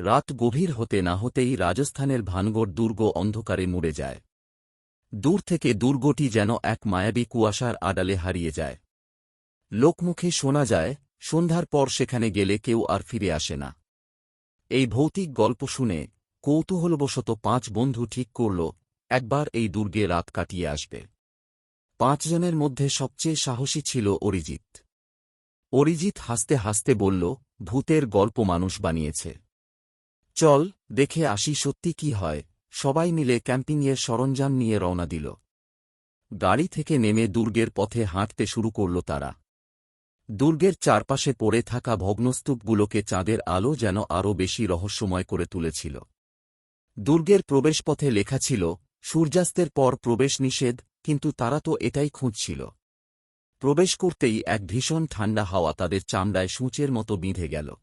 রাত গভীর হতে না হতেই রাজস্থানের ভানগড় দুর্গ অন্ধকারে মুড়ে যায়। দূর থেকে দুর্গটি যেন এক মায়াবী কুয়াশার আড়ালে হারিয়ে যায়। লোকমুখে শোনা যায়, সন্ধ্যার পর সেখানে গেলে কেউ আর ফিরে আসে না। এই ভৌতিক গল্প শুনে কৌতূহলবশত পাঁচ বন্ধু ঠিক করল, একবার এই দুর্গে রাত কাটিয়ে আসবে। পাঁচজনের মধ্যে সবচেয়ে সাহসী ছিল অরিজিৎ। অরিজিৎ হাসতে হাসতে বলল, ভূতের গল্প মানুষ বানিয়েছে। চল, দেখে আসি সত্যি কি হয়। সবাই মিলে ক্যাম্পিংয়ের সরঞ্জাম নিয়ে রওনা দিল। গাড়ি থেকে নেমে দুর্গের পথে হাঁটতে শুরু করল তারা। দুর্গের চারপাশে পড়ে থাকা ভগ্নস্তূপগুলোকে চাঁদের আলো যেন আরও বেশি রহস্যময় করে তুলেছিল। দুর্গের প্রবেশপথে লেখা ছিল, সূর্যাস্তের পর প্রবেশ নিষেধ, কিন্তু তারা তো এটাই খুঁজছিল। প্রবেশ করতেই এক ভীষণ ঠান্ডা হাওয়া তাদের চামড়ায় সূচের মতো বিঁধে গেল।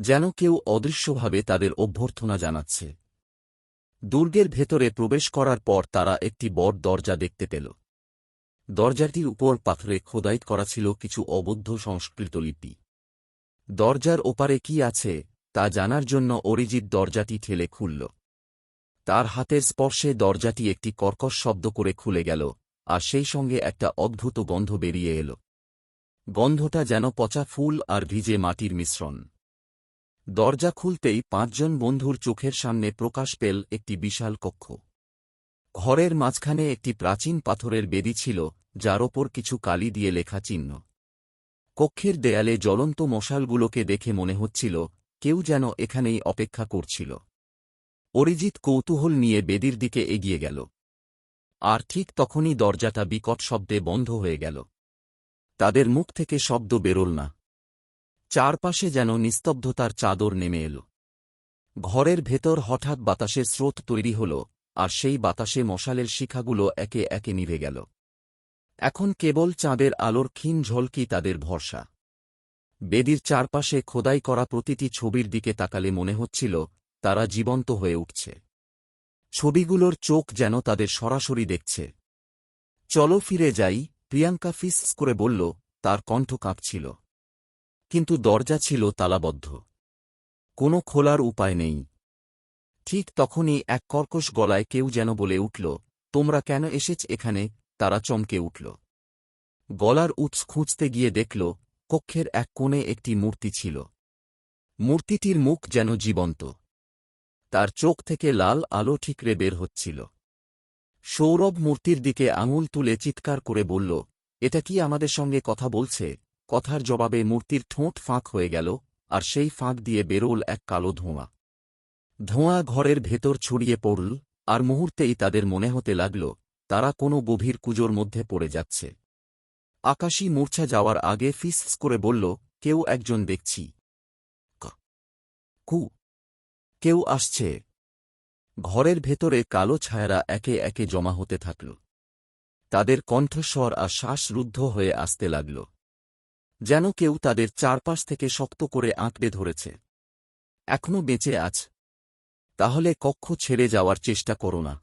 যেন কেউ অদৃশ্যভাবে তাদের অভ্যর্থনা জানাচ্ছে। দুর্গের ভেতরে প্রবেশ করার পর তারা একটি বড় দরজা দেখতে পেল। দরজাটির উপর পাথরে খোদাইত করা ছিল কিছু অবদ্ধ সংস্কৃত লিপি। দরজার ওপারে কি আছে, তা জানার জন্য অরিজিৎ দরজাটি ঠেলে খুলল। তার হাতের স্পর্শে দরজাটি একটি কর্কশ শব্দ করে খুলে গেল, আর সেই সঙ্গে একটা অদ্ভুত গন্ধ বেরিয়ে এল। গন্ধটা যেন পচা ফুল আর ভিজে মাটির মিশ্রণ। দরজা খুলতেই পাঁচজন বন্ধুর চোখের সামনে প্রকাশ পেল একটি বিশাল কক্ষ। ঘরের মাঝখানে একটি প্রাচীন পাথরের বেদি ছিল, যার ওপর কিছু কালি দিয়ে লেখা চিহ্ন। কক্ষের দেয়ালে জ্বলন্ত মশালগুলোকে দেখে মনে হচ্ছিল, কেউ যেন এখানেই অপেক্ষা করছিল। অরিজিৎ কৌতূহল নিয়ে বেদির দিকে এগিয়ে গেল। আর ঠিক তখনই দরজাটা বিকট শব্দে বন্ধ হয়ে গেল। তাদের মুখ থেকে শব্দ বেরোল না। চারপাশে যেন নিস্তব্ধতার চাদর নেমে এল। ঘরের ভেতর হঠাৎ বাতাসের স্রোত তৈরি হল, আর সেই বাতাসে মশালের শিখাগুলো একে একে নিভে গেল। এখন কেবল চাঁদের আলোর ক্ষীণ ঝলকি তাদের ভরসা। বেদির চারপাশে খোদাই করা প্রতিটি ছবির দিকে তাকালে মনে হচ্ছিল, তারা জীবন্ত হয়ে উঠছে। ছবিগুলোর চোখ যেন তাদের সরাসরি দেখছে। চলো ফিরে যাই, প্রিয়াঙ্কা ফিস করে বলল, তার কণ্ঠ কাঁপছিল। কিন্তু দরজা ছিল তালাবদ্ধ। কোনো খোলার উপায় নেই। ঠিক তখনই এক কর্কশ গলায় কেউ যেন বলে উঠল, তোমরা কেন এসেছ এখানে? তারা চমকে উঠল। গলার উৎস খুঁজতে গিয়ে দেখল, কক্ষের এক কোণে একটি মূর্তি ছিল। মূর্তিটির মুখ যেন জীবন্ত। তার চোখ থেকে লাল আলো ঠিকরে বের হচ্ছিল। সৌরভ মূর্তির দিকে আঙুল তুলে চিৎকার করে বলল, এটা কি আমাদের সঙ্গে কথা বলছে? কথার জবাবে মূর্তির ঠোঁট ফাঁক হয়ে গেল, আর সেই ফাঁক দিয়ে বেরোল এক কালো ধোঁয়া। ধোঁয়া ঘরের ভেতর ছড়িয়ে পড়ল, আর মুহূর্তেই তাদের মনে হতে লাগল, তারা কোনো গভীর কুজোর মধ্যে পড়ে যাচ্ছে। আকাশী মূর্ছা যাওয়ার আগে ফিস করে বলল, কেউ একজন দেখছি। কু। কেউ আসছে। ঘরের ভেতরে কালো ছায়ারা একে একে জমা হতে থাকল। তাদের কণ্ঠস্বর আর শ্বাসরুদ্ধ হয়ে আসতে লাগল। যেন কেউ তাদের চারপাশ থেকে শক্ত করে আঁকড়ে ধরেছে। এখনও বেঁচে আছ। তাহলে কক্ষ ছেড়ে যাওয়ার চেষ্টা করো না।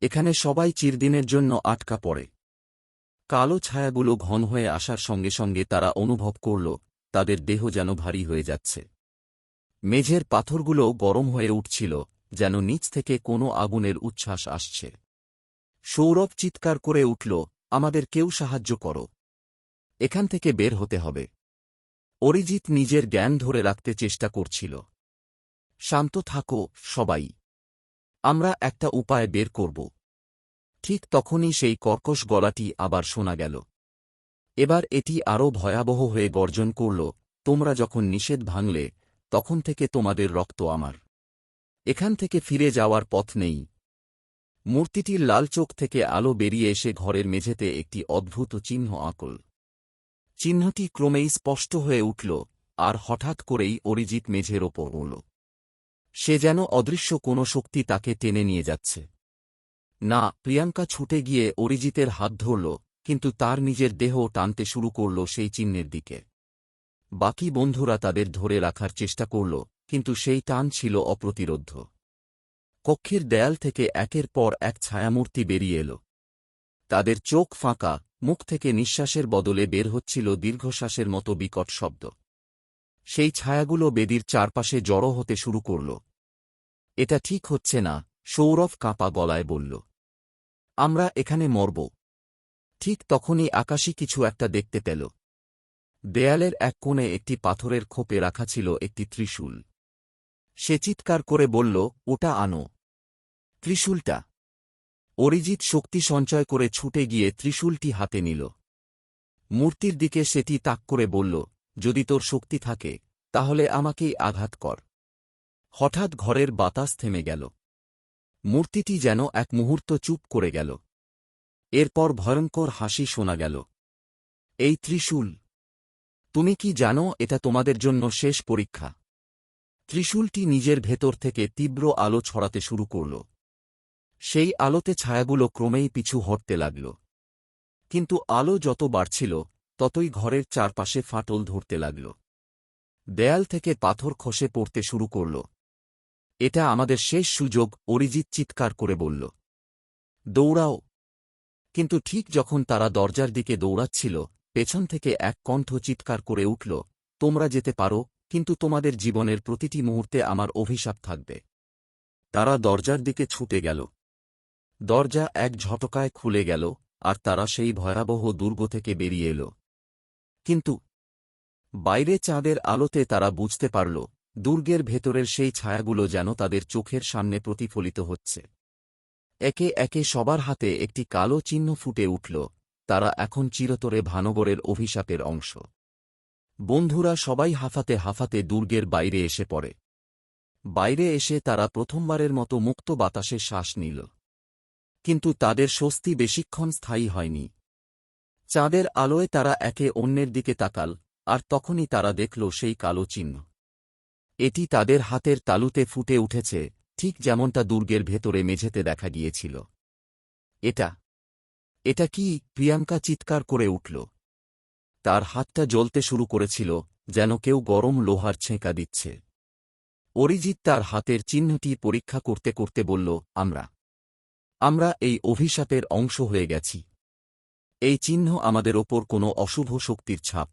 এখানে সবাই চিরদিনের জন্য আটকা পড়ে। কালো ছায়াগুলো ঘন হয়ে আসার সঙ্গে সঙ্গে তারা অনুভব করল, তাদের দেহ যেন ভারী হয়ে যাচ্ছে। মেঝের পাথরগুলো গরম হয়ে উঠছিল, যেন নিচ থেকে কোনো আগুনের উচ্ছ্বাস আসছে। সৌরভ চিৎকার করে উঠল, আমাদের কেউ সাহায্য করো। এখান থেকে বের হতে হবে। অরিজিৎ নিজের জ্ঞান ধরে রাখতে চেষ্টা করছিল। শান্ত থাকো, সবাই। আমরা একটা উপায় বের করব। ঠিক তখনই সেই কর্কশ গলাটি আবার শোনা গেল। এবার এটি আরও ভয়াবহ হয়ে গর্জন করল, তোমরা যখন নিষেধ ভাঙলে, তখন থেকে তোমাদের রক্ত আমার। এখান থেকে ফিরে যাওয়ার পথ নেই। মূর্তিটির লাল চোখ থেকে আলো বেরিয়ে এসে ঘরের মেঝেতে একটি অদ্ভুত চিহ্ন আঁকল। চিহ্নটি ক্রমেই স্পষ্ট হয়ে উঠল, আর হঠাৎ করেই অরিজিৎ মেঝের ওপর উড়ল। সে যেন অদৃশ্য কোনো শক্তি তাকে টেনে নিয়ে যাচ্ছে। না, প্রিয়াঙ্কা ছুটে গিয়ে অরিজিতের হাত ধরল, কিন্তু তার নিজের দেহ টানতে শুরু করল সেই চিহ্নের দিকে। বাকি বন্ধুরা তাদের ধরে রাখার চেষ্টা করল, কিন্তু সেই টান ছিল অপ্রতিরোধ্য। কক্ষের দেয়াল থেকে একের পর এক ছায়ামূর্তি বেরিয়ে এল। তাদের চোখ ফাঁকা মুখ থেকে নিঃশ্বাসের বদলে বের হচ্ছিল দীর্ঘশ্বাসের মতো বিকট শব্দ। সেই ছায়াগুলো বেদির চারপাশে জড়ো হতে শুরু করল। এটা ঠিক হচ্ছে না, সৌরভ কাঁপা গলায় বলল। আমরা এখানে মরব। ঠিক তখনই আকাশী কিছু একটা দেখতে পেল। দেয়ালের এক কোণে একটি পাথরের খোপে রাখা ছিল একটি ত্রিশূল। সে চিৎকার করে বলল, ওটা আনো। ত্রিশূলটা? অরিজিৎ শক্তি সঞ্চয় করে ছুটে গিয়ে ত্রিশূলটি হাতে নিল। মূর্তির দিকে সেটি তাক করে বলল, যদি তোর শক্তি থাকে, তাহলে আমাকেই আঘাত কর। হঠাৎ ঘরের বাতাস থেমে গেল। মূর্তিটি যেন এক মুহূর্ত চুপ করে গেল। এরপর ভয়ঙ্কর হাসি শোনা গেল। এই ত্রিশূল, তুমি কি জানো এটা তোমাদের জন্য শেষ পরীক্ষা? ত্রিশূলটি নিজের ভেতর থেকে তীব্র আলো ছড়াতে শুরু করল। সেই আলোতে ছায়াগুলো ক্রমেই পিছু হটতে লাগল। কিন্তু আলো যত বাড়ছিল, ততই ঘরের চারপাশে ফাটল ধরতে লাগল। দেয়াল থেকে পাথর খসে পড়তে শুরু করল। এটা আমাদের শেষ সুযোগ, অরিজিৎ চিৎকার করে বলল। দৌড়াও। কিন্তু ঠিক যখন তারা দরজার দিকে দৌড়াচ্ছিল, পেছন থেকে এক কণ্ঠ চিৎকার করে উঠল, তোমরা যেতে পারো, কিন্তু তোমাদের জীবনের প্রতিটি মুহূর্তে আমার অভিশাপ থাকবে। তারা দরজার দিকে ছুটে গেল। দরজা এক ঝটকায় খুলে গেল, আর তারা সেই ভয়াবহ দুর্গ থেকে বেরিয়ে এল। কিন্তু বাইরে চাঁদের আলোতে তারা বুঝতে পারল, দুর্গের ভেতরের সেই ছায়াগুলো যেন তাদের চোখের সামনে প্রতিফলিত হচ্ছে। একে একে সবার হাতে একটি কালো চিহ্ন ফুটে উঠল, তারা এখন চিরতরে ভানগরের অভিশাপের অংশ। বন্ধুরা সবাই হাফাতে হাফাতে দুর্গের বাইরে এসে পড়ে। বাইরে এসে তারা প্রথমবারের মতো মুক্ত বাতাসে শ্বাস নিল। কিন্তু তাদের স্বস্তি বেশিক্ষণ স্থায়ী হয়নি। চাঁদের আলোয় তারা একে অন্যের দিকে তাকাল, আর তখনই তারা দেখল সেই কালো চিহ্ন। এটি তাদের হাতের তালুতে ফুটে উঠেছে, ঠিক যেমনটা দুর্গের ভেতরে মেঝেতে দেখা গিয়েছিল। এটা এটা কি প্রিয়াঙ্কা চিৎকার করে উঠল। তার হাতটা জ্বলতে শুরু করেছিল, যেন কেউ গরম লোহার ছেঁকা দিচ্ছে। অরিজিৎ তার হাতের চিহ্নটি পরীক্ষা করতে করতে বলল, আমরা আমরা এই অভিশাপের অংশ হয়ে গেছি। এই চিহ্ন আমাদের ওপর কোনো অশুভ শক্তির ছাপ।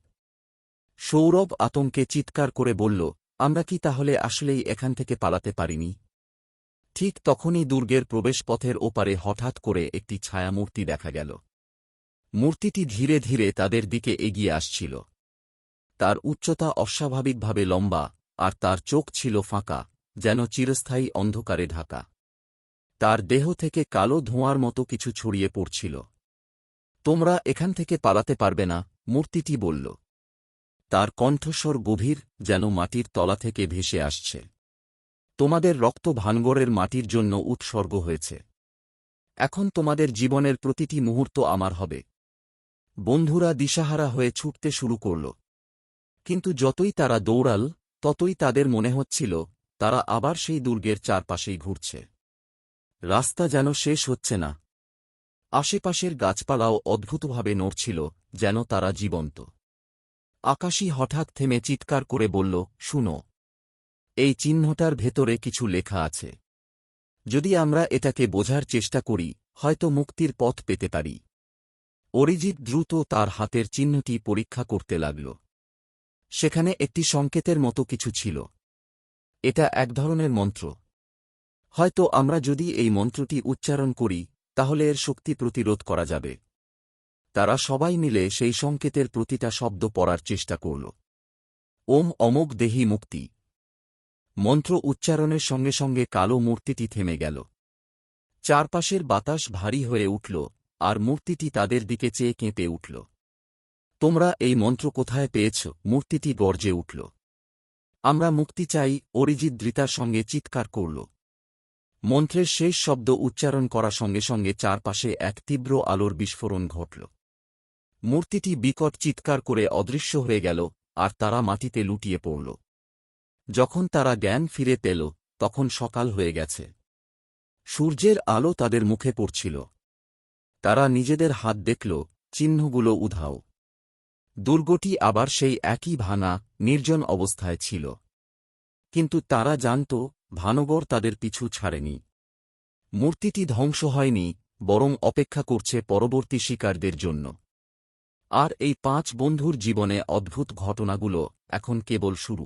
সৌরভ আতঙ্কে চিৎকার করে বলল, আমরা কি তাহলে আসলেই এখান থেকে পালাতে পারিনি? ঠিক তখনই দুর্গের প্রবেশপথের ওপারে হঠাৎ করে একটি ছায়ামূর্তি দেখা গেল। মূর্তিটি ধীরে ধীরে তাদের দিকে এগিয়ে আসছিল। তার উচ্চতা অস্বাভাবিকভাবে লম্বা, আর তার চোখ ছিল ফাঁকা, যেন চিরস্থায়ী অন্ধকারে ঢাকা। তার দেহ থেকে কালো ধোঁয়ার মতো কিছু ছড়িয়ে পড়ছিল। তোমরা এখান থেকে পালাতে পারবে না, মূর্তিটি বলল। তার কণ্ঠস্বর গভীর, যেন মাটির তলা থেকে ভেসে আসছে। তোমাদের রক্ত ভানগরের মাটির জন্য উৎসর্গ হয়েছে। এখন তোমাদের জীবনের প্রতিটি মুহূর্ত আমার হবে। বন্ধুরা দিশাহারা হয়ে ছুটতে শুরু করল। কিন্তু যতই তারা দৌড়াল, ততই তাদের মনে হচ্ছিল, তারা আবার সেই দুর্গের চারপাশেই ঘুরছে। রাস্তা যেন শেষ হচ্ছে না। আশেপাশের গাছপালাও অদ্ভুতভাবে নড়ছিল, যেন তারা জীবন্ত। আকাশী হঠাৎ থেমে চিৎকার করে বলল, শুনো, এই চিহ্নটার ভেতরে কিছু লেখা আছে। যদি আমরা এটাকে বোঝার চেষ্টা করি, হয়তো মুক্তির পথ পেতে পারি অরিজিৎ দ্রুত তার হাতের চিহ্নটি পরীক্ষা করতে লাগল। সেখানে একটি সংকেতের মতো কিছু ছিল। এটা এক ধরনের মন্ত্র। হয়তো আমরা যদি এই মন্ত্রটি উচ্চারণ করি, তাহলে এর শক্তি প্রতিরোধ করা যাবে। তারা সবাই মিলে সেই সংকেতের প্রতিটা শব্দ পড়ার চেষ্টা করল। ওম অমোক দেহি মুক্তি। মন্ত্র উচ্চারণের সঙ্গে সঙ্গে কালো মূর্তিটি থেমে গেল। চারপাশের বাতাস ভারী হয়ে উঠল, আর মূর্তিটি তাদের দিকে চেয়ে কেঁপে উঠল। তোমরা এই মন্ত্র কোথায় পেয়েছ? মূর্তিটি গর্জে উঠল। আমরা মুক্তি চাই, অরিজিৎ দৃতার সঙ্গে চিৎকার করল। মন্ত্রের শেষ শব্দ উচ্চারণ করার সঙ্গে সঙ্গে চারপাশে এক তীব্র আলোর বিস্ফোরণ ঘটল। মূর্তিটি বিকট চিৎকার করে অদৃশ্য হয়ে গেল, আর তারা মাটিতে লুটিয়ে পড়ল। যখন তারা জ্ঞান ফিরে পেল, তখন সকাল হয়ে গেছে। সূর্যের আলো তাদের মুখে পড়ছিল। তারা নিজেদের হাত দেখল, চিহ্নগুলো উধাও। দুর্গটি আবার সেই একই ভাঙা, নির্জন অবস্থায় ছিল। কিন্তু তারা জানত ভানগর তাদের পিছু ছাড়েনি। মূর্তিটি ধ্বংস হয়নি, বরং অপেক্ষা করছে পরবর্তী শিকারদের জন্য। আর এই পাঁচ বন্ধুর জীবনে অদ্ভুত ঘটনাগুলো এখন কেবল শুরু।